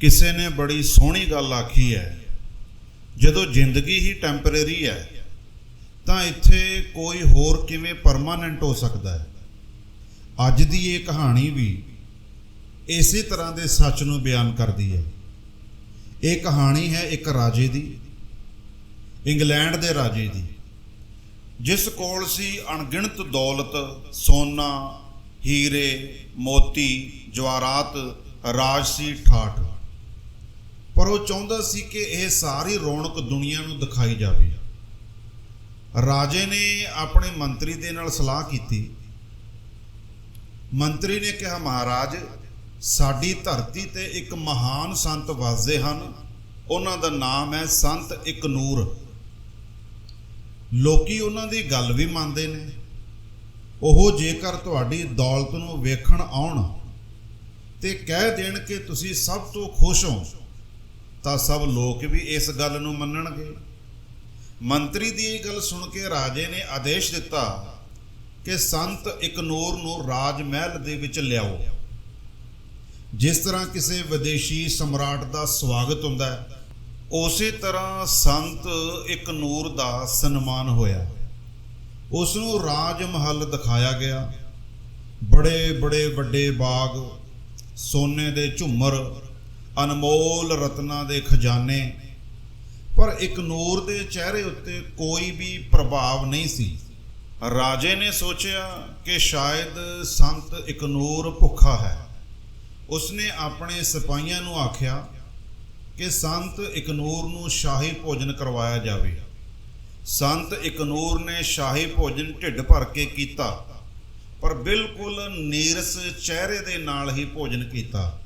ਕਿਸੇ ਨੇ ਬੜੀ ਸੋਹਣੀ ਗੱਲ ਆਖੀ ਹੈ। ਜਦੋਂ ਜ਼ਿੰਦਗੀ ਹੀ ਟੈਂਪਰੇਰੀ ਹੈ, ਤਾਂ ਇੱਥੇ ਕੋਈ ਹੋਰ ਕਿਵੇਂ ਪਰਮਾਨੈਂਟ ਹੋ ਸਕਦਾ ਹੈ? ਅੱਜ ਦੀ ਇਹ ਕਹਾਣੀ ਵੀ ਇਸੇ ਤਰ੍ਹਾਂ ਦੇ ਸੱਚ ਨੂੰ ਬਿਆਨ ਕਰਦੀ ਹੈ। ਇਹ ਕਹਾਣੀ ਹੈ ਇੱਕ ਰਾਜੇ ਦੀ, ਇੰਗਲੈਂਡ ਦੇ ਰਾਜੇ ਦੀ, ਜਿਸ ਕੋਲ ਸੀ ਅਣਗਿਣਤ ਦੌਲਤ, ਸੋਨਾ, ਹੀਰੇ, ਮੋਤੀ, ਜਵਾਰਾਤ ਰਾਜ ਸੀ ਠਾਠ। ਪਰ ਉਹ ਚਾਹੁੰਦਾ ਸੀ ਕਿ ਇਹ ਸਾਰੀ ਰੌਣਕ ਦੁਨੀਆ ਨੂੰ ਦਿਖਾਈ ਜਾਵੇ। ਰਾਜੇ ਨੇ ਆਪਣੇ ਮੰਤਰੀ ਦੇ ਨਾਲ ਸਲਾਹ ਕੀਤੀ। ਮੰਤਰੀ ਨੇ ਕਿਹਾ, ਮਹਾਰਾਜ, ਸਾਡੀ ਧਰਤੀ ਤੇ ਇੱਕ ਮਹਾਨ ਸੰਤ ਵਸਦੇ ਹਨ। ਉਹਨਾਂ ਦਾ ਨਾਮ ਹੈ ਸੰਤ ਇਕਨੂਰ। ਲੋਕੀ ਉਹਨਾਂ ਦੀ ਗੱਲ ਵੀ ਮੰਨਦੇ ਨੇ। ਉਹ ਜੇਕਰ ਤੁਹਾਡੀ ਦੌਲਤ ਨੂੰ ਵੇਖਣ ਆਉਣ ਤੇ ਕਹਿ ਦੇਣ ਕਿ ਤੁਸੀਂ ਸਭ ਤੋਂ ਖੁਸ਼ ਹੋ ਤਾਂ ਸਭ ਲੋਕ ਵੀ ਇਸ ਗੱਲ ਨੂੰ ਮੰਨਣਗੇ। ਮੰਤਰੀ ਦੀ ਇਹ ਗੱਲ ਸੁਣ ਕੇ ਰਾਜੇ ਨੇ ਆਦੇਸ਼ ਦਿੱਤਾ ਕਿ ਸੰਤ ਇਕਨੂਰ ਨੂੰ ਰਾਜ ਮਹਿਲ ਦੇ ਵਿੱਚ ਲਿਆਓ। ਜਿਸ ਤਰ੍ਹਾਂ ਕਿਸੇ ਵਿਦੇਸ਼ੀ ਸਮਰਾਟ ਦਾ ਸਵਾਗਤ ਹੁੰਦਾ ਹੈ, ਉਸੇ ਤਰ੍ਹਾਂ ਸੰਤ ਇਕਨੂਰ ਦਾ ਸਨਮਾਨ ਹੋਇਆ। ਉਸ ਨੂੰ ਰਾਜ ਮਹਿਲ ਦਿਖਾਇਆ ਗਿਆ। ਬੜੇ ਬੜੇ ਵੱਡੇ ਬਾਗ, ਸੋਨੇ ਦੇ ਝੁੰਮਰ ਅਨਮੋਲ ਰਤਨਾਂ ਦੇ ਖਜ਼ਾਨੇ। ਪਰ ਇਕਨੂਰ ਦੇ ਚਿਹਰੇ ਉੱਤੇ ਕੋਈ ਵੀ ਪ੍ਰਭਾਵ ਨਹੀਂ ਸੀ। ਰਾਜੇ ਨੇ ਸੋਚਿਆ ਕਿ ਸ਼ਾਇਦ ਸੰਤ ਇਕਨੂਰ ਭੁੱਖਾ ਹੈ। ਉਸਨੇ ਆਪਣੇ ਸਿਪਾਹੀਆਂ ਨੂੰ ਆਖਿਆ ਕਿ ਸੰਤ ਇਕਨੂਰ ਨੂੰ ਸ਼ਾਹੀ ਭੋਜਨ ਕਰਵਾਇਆ ਜਾਵੇ। ਸੰਤ ਇਕਨੂਰ ਨੇ ਸ਼ਾਹੀ ਭੋਜਨ ਢਿੱਡ ਭਰ ਕੇ ਕੀਤਾ, ਪਰ ਬਿਲਕੁਲ ਨੀਰਸ ਚਿਹਰੇ ਦੇ ਨਾਲ ਹੀ ਭੋਜਨ ਕੀਤਾ।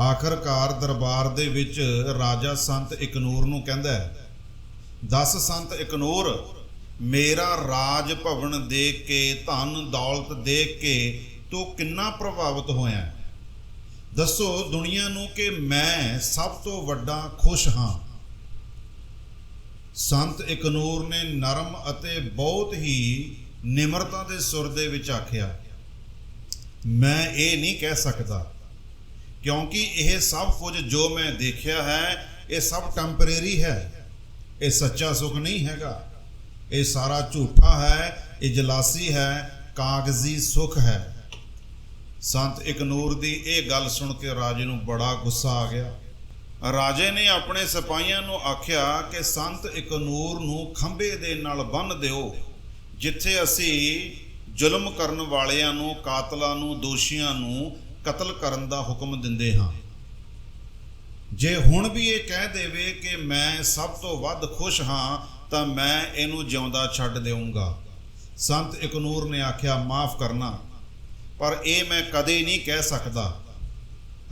ਆਖਰਕਾਰ ਦਰਬਾਰ ਦੇ ਵਿੱਚ ਰਾਜਾ ਸੰਤ ਇਕਨੂਰ ਨੂੰ ਕਹਿੰਦਾ ਹੈ, ਦਸ ਸੰਤ ਇਕਨੂਰ, ਮੇਰਾ ਰਾਜ ਭਵਨ ਦੇਖ ਕੇ, ਧਨ ਦੌਲਤ ਦੇਖ ਕੇ ਤੂੰ ਕਿੰਨਾ ਪ੍ਰਭਾਵਿਤ ਹੋਇਆ ਦੱਸੋ ਦੁਨੀਆ ਨੂੰ ਕਿ ਮੈਂ ਸਭ ਤੋਂ ਵੱਡਾ ਖੁਸ਼ ਹਾਂ। ਸੰਤ ਇਕਨੂਰ ਨੇ ਨਰਮ ਅਤੇ ਬਹੁਤ ਹੀ ਨਿਮਰਤਾ ਦੇ ਸੁਰ ਦੇ ਵਿੱਚ ਆਖਿਆ, ਮੈਂ ਇਹ ਨਹੀਂ ਕਹਿ ਸਕਦਾ ਕਿਉਂਕਿ ਇਹ ਸਭ ਕੁਝ ਜੋ ਮੈਂ ਦੇਖਿਆ ਹੈ, ਇਹ ਸਭ ਟੈਂਪਰੇਰੀ ਹੈ। ਇਹ ਸੱਚਾ ਸੁਖ ਨਹੀਂ ਹੈਗਾ। ਇਹ ਸਾਰਾ ਝੂਠਾ ਹੈ, ਇਜਲਾਸੀ ਹੈ, ਕਾਗਜ਼ੀ ਸੁਖ ਹੈ। ਸੰਤ ਇਕਨੂਰ ਦੀ ਇਹ ਗੱਲ ਸੁਣ ਕੇ ਰਾਜੇ ਨੂੰ ਬੜਾ ਗੁੱਸਾ ਆ ਗਿਆ। ਰਾਜੇ ਨੇ ਆਪਣੇ ਸਿਪਾਹੀਆਂ ਨੂੰ ਆਖਿਆ ਕਿ ਸੰਤ ਇਕਨੂਰ ਨੂੰ ਖੰਭੇ ਦੇ ਨਾਲ ਬੰਨ੍ਹ ਦਿਓ, ਜਿੱਥੇ ਅਸੀਂ ਜ਼ੁਲਮ ਕਰਨ ਵਾਲਿਆਂ ਨੂੰ, ਕਾਤਲਾਂ ਨੂੰ, ਦੋਸ਼ੀਆਂ ਨੂੰ ਕਤਲ ਕਰਨ ਦਾ ਹੁਕਮ ਦਿੰਦੇ ਹਾਂ। ਜੇ ਹੁਣ ਵੀ ਇਹ ਕਹਿ ਦੇਵੇ ਕਿ ਮੈਂ ਸਭ ਤੋਂ ਵੱਧ ਖੁਸ਼ ਹਾਂ, ਤਾਂ ਮੈਂ ਇਹਨੂੰ ਜਿਉਂਦਾ ਛੱਡ ਦੇਵਾਂਗਾ ਸੰਤ ਇਕਨੂਰ ਨੇ ਆਖਿਆ, ਮਾਫ ਕਰਨਾ। ਪਰ ਇਹ ਮੈਂ ਕਦੇ ਨਹੀਂ ਕਹਿ ਸਕਦਾ।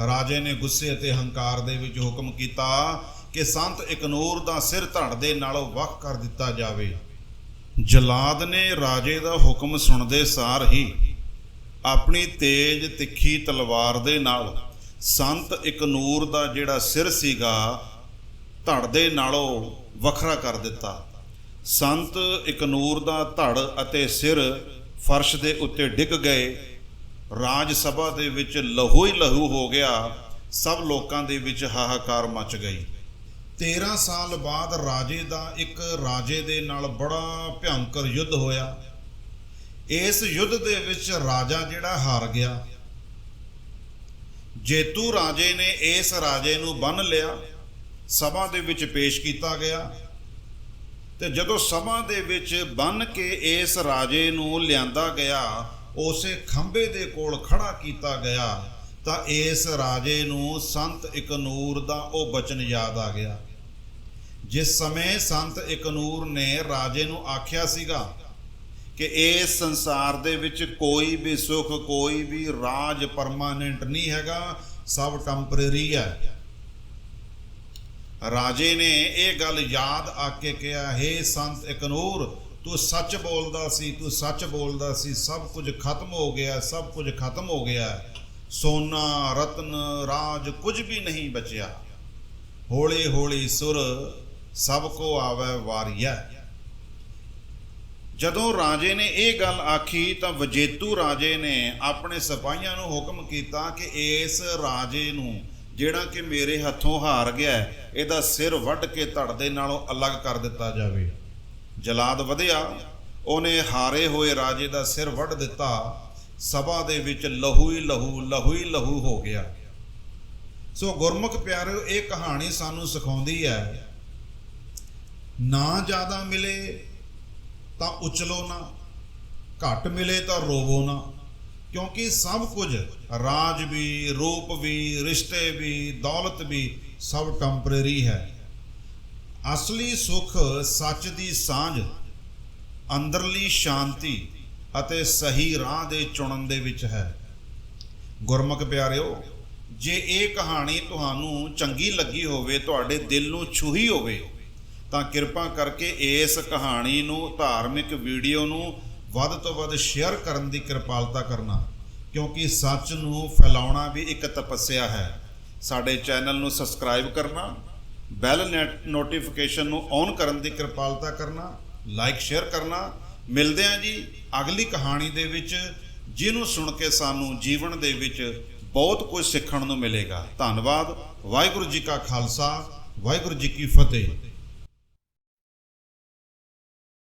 ਰਾਜੇ ਨੇ ਗੁੱਸੇ ਅਤੇ ਹੰਕਾਰ ਦੇ ਵਿੱਚ ਹੁਕਮ ਕੀਤਾ ਕਿ ਸੰਤ ਇਕਨੂਰ ਦਾ ਸਿਰ ਧੜ ਦੇ ਨਾਲੋਂ ਵੱਖ ਕਰ ਦਿੱਤਾ ਜਾਵੇ। ਜਲਾਦ ਨੇ ਰਾਜੇ ਦਾ ਹੁਕਮ ਸੁਣਦੇ ਸਾਰ ਹੀ ਆਪਣੀ ਤੇਜ਼ ਤਿੱਖੀ ਤਲਵਾਰ ਦੇ ਨਾਲ ਸੰਤ ਇਕਨੂਰ ਦਾ ਜਿਹੜਾ ਸਿਰ ਸੀਗਾ, ਧੜ ਦੇ ਨਾਲੋਂ ਵੱਖਰਾ ਕਰ ਦਿੱਤਾ। ਸੰਤ ਇਕਨੂਰ ਦਾ ਧੜ ਅਤੇ ਸਿਰ ਫਰਸ਼ ਦੇ ਉੱਤੇ ਡਿੱਗ ਗਏ। ਰਾਜ ਸਭਾ ਦੇ ਵਿੱਚ ਲਹੂ ਹੀ ਲਹੂ ਹੋ ਗਿਆ। ਸਭ ਲੋਕਾਂ ਦੇ ਵਿੱਚ ਹਾਹਾਕਾਰ ਮਚ ਗਈ। 13 ਸਾਲ ਬਾਅਦ ਰਾਜੇ ਦਾ ਇੱਕ ਰਾਜੇ ਦੇ ਨਾਲ ਬੜਾ ਭਿਆਨਕ ਯੁੱਧ ਹੋਇਆ। ਇਸ ਯੁੱਧ ਦੇ ਵਿੱਚ ਰਾਜਾ ਜਿਹੜਾ ਹਾਰ ਗਿਆ। ਜੇਤੂ ਰਾਜੇ ਨੇ ਇਸ ਰਾਜੇ ਨੂੰ ਬੰਨ ਲਿਆ, ਸਭਾ ਦੇ ਵਿੱਚ ਪੇਸ਼ ਕੀਤਾ ਗਿਆ ਤੇ ਜਦੋਂ ਸਭਾ ਦੇ ਵਿੱਚ ਬੰਨ ਕੇ ਇਸ ਰਾਜੇ ਨੂੰ ਲਿਆਂਦਾ ਗਿਆ, ਉਸੇ ਖੰਭੇ ਦੇ ਕੋਲ ਖੜਾ ਕੀਤਾ ਗਿਆ, ਤਾਂ ਇਸ ਰਾਜੇ ਨੂੰ ਸੰਤ ਇਕਨੂਰ ਦਾ ਉਹ ਬਚਨ ਯਾਦ ਆ ਗਿਆ। ਜਿਸ ਸਮੇਂ ਸੰਤ ਇਕਨੂਰ ਨੇ ਰਾਜੇ ਨੂੰ ਆਖਿਆ ਸੀਗਾ ਕਿ ਇਸ ਸੰਸਾਰ ਦੇ ਵਿੱਚ ਕੋਈ ਵੀ ਸੁੱਖ, ਕੋਈ ਵੀ ਰਾਜ ਪਰਮਾਨੈਂਟ ਨਹੀਂ ਹੈਗਾ, ਸਭ ਟੈਂਪਰੇਰੀ ਹੈ। ਰਾਜੇ ਨੇ ਇਹ ਗੱਲ ਯਾਦ ਆ ਕੇ ਕਿਹਾ हे ਸੰਤ ਇਕਨੂਰ, ਤੂੰ ਸੱਚ ਬੋਲਦਾ ਸੀ, ਤੂੰ ਸੱਚ ਬੋਲਦਾ ਸੀ, ਸਭ ਕੁਝ ਖਤਮ ਹੋ ਗਿਆ, ਸਭ ਕੁਝ ਖਤਮ ਹੋ ਗਿਆ। ਸੋਨਾ, ਰਤਨ, ਰਾਜ ਕੁਝ ਵੀ ਨਹੀਂ ਬਚਿਆ। ਹੌਲੀ ਹੌਲੀ ਸੁਰ ਸਭ ਕੋ ਆਵੇ ਵਾਰੀਆ ਜਦੋਂ ਰਾਜੇ ਨੇ ਇਹ ਗੱਲ ਆਖੀ ਤਾਂ ਵਜੇਤੂ ਰਾਜੇ ਨੇ ਆਪਣੇ ਸਿਪਾਹੀਆਂ ਨੂੰ ਹੁਕਮ ਕੀਤਾ ਕਿ ਇਸ ਰਾਜੇ ਨੂੰ ਜਿਹੜਾ ਕਿ ਮੇਰੇ ਹੱਥੋਂ ਹਾਰ ਗਿਆ ਇਹਦਾ ਸਿਰ ਵੱਢ ਕੇ ਧੜ ਦੇ ਨਾਲੋਂ ਅਲੱਗ ਕਰ ਦਿੱਤਾ ਜਾਵੇ। ਜਲਾਦ ਵਧਿਆ, ਉਹਨੇ ਹਾਰੇ ਹੋਏ ਰਾਜੇ ਦਾ ਸਿਰ ਵੱਢ ਦਿੱਤਾ। ਸਭਾ ਦੇ ਵਿੱਚ ਲਹੂ ਹੀ ਲਹੂ ਲਹੂ ਹੀ ਲਹੂ ਹੋ ਗਿਆ। ਸੋ ਗੁਰਮੁਖ ਪਿਆਰਿਓ ਇਹ ਕਹਾਣੀ ਸਾਨੂੰ ਸਿਖਾਉਂਦੀ ਹੈ, ਨਾ ਜ਼ਿਆਦਾ ਮਿਲੇ ਤਾਂ ਉਚਲੋ ਨਾ। ਘੱਟ ਮਿਲੇ ਤਾਂ ਰੋਵੋ ਨਾ। ਕਿਉਂਕਿ ਸਭ ਕੁਝ ਰਾਜ ਵੀ, ਰੂਪ ਵੀ, ਰਿਸ਼ਤੇ ਵੀ, ਦੌਲਤ ਵੀ ਸਭ ਟੈਂਪਰੇਰੀ ਹੈ। ਅਸਲੀ ਸੁਖ ਸੱਚ ਦੀ ਸਾਂਝ, ਅੰਦਰਲੀ ਸ਼ਾਂਤੀ ਅਤੇ ਸਹੀ ਰਾਹ ਦੇ ਚੁਣਨ ਦੇ ਵਿੱਚ ਹੈ। ਗੁਰਮੁਖ ਪਿਆਰਿਓ, ਜੇ ਇਹ ਕਹਾਣੀ ਤੁਹਾਨੂੰ ਚੰਗੀ ਲੱਗੀ ਹੋਵੇ, ਤੁਹਾਡੇ ਦਿਲ ਨੂੰ ਛੂਹੀ ਹੋਵੇ ਤਾਂ ਕਿਰਪਾ ਕਰਕੇ ਇਸ ਕਹਾਣੀ ਨੂੰ, ਧਾਰਮਿਕ ਵੀਡੀਓ ਨੂੰ ਵੱਧ ਤੋਂ ਵੱਧ ਸ਼ੇਅਰ ਕਰਨ ਦੀ ਕਿਰਪਾਲਤਾ ਕਰਨਾ, ਕਿਉਂਕਿ ਸੱਚ ਨੂੰ ਫੈਲਾਉਣਾ ਵੀ ਇੱਕ ਤਪੱਸਿਆ ਹੈ। ਸਾਡੇ ਚੈਨਲ ਨੂੰ ਸਬਸਕ੍ਰਾਈਬ ਕਰਨਾ ਬੈਲ ਨੈਟ ਨੋਟੀਫਿਕੇਸ਼ਨ ਨੂੰ ਔਨ ਕਰਨ ਦੀ ਕਿਰਪਾਲਤਾ ਕਰਨਾ ਲਾਈਕ ਸ਼ੇਅਰ ਕਰਨਾ। ਮਿਲਦੇ ਹਾਂ ਜੀ ਅਗਲੀ ਕਹਾਣੀ ਦੇ ਵਿੱਚ, ਜਿਹਨੂੰ ਸੁਣ ਕੇ ਸਾਨੂੰ ਜੀਵਨ ਦੇ ਵਿੱਚ ਬਹੁਤ ਕੁਝ ਸਿੱਖਣ ਨੂੰ ਮਿਲੇਗਾ। ਧੰਨਵਾਦ। ਵਾਹਿਗੁਰੂ ਜੀ ਕਾ ਖਾਲਸਾ, ਵਾਹਿਗੁਰੂ ਜੀ ਕੀ ਫਤਿਹ।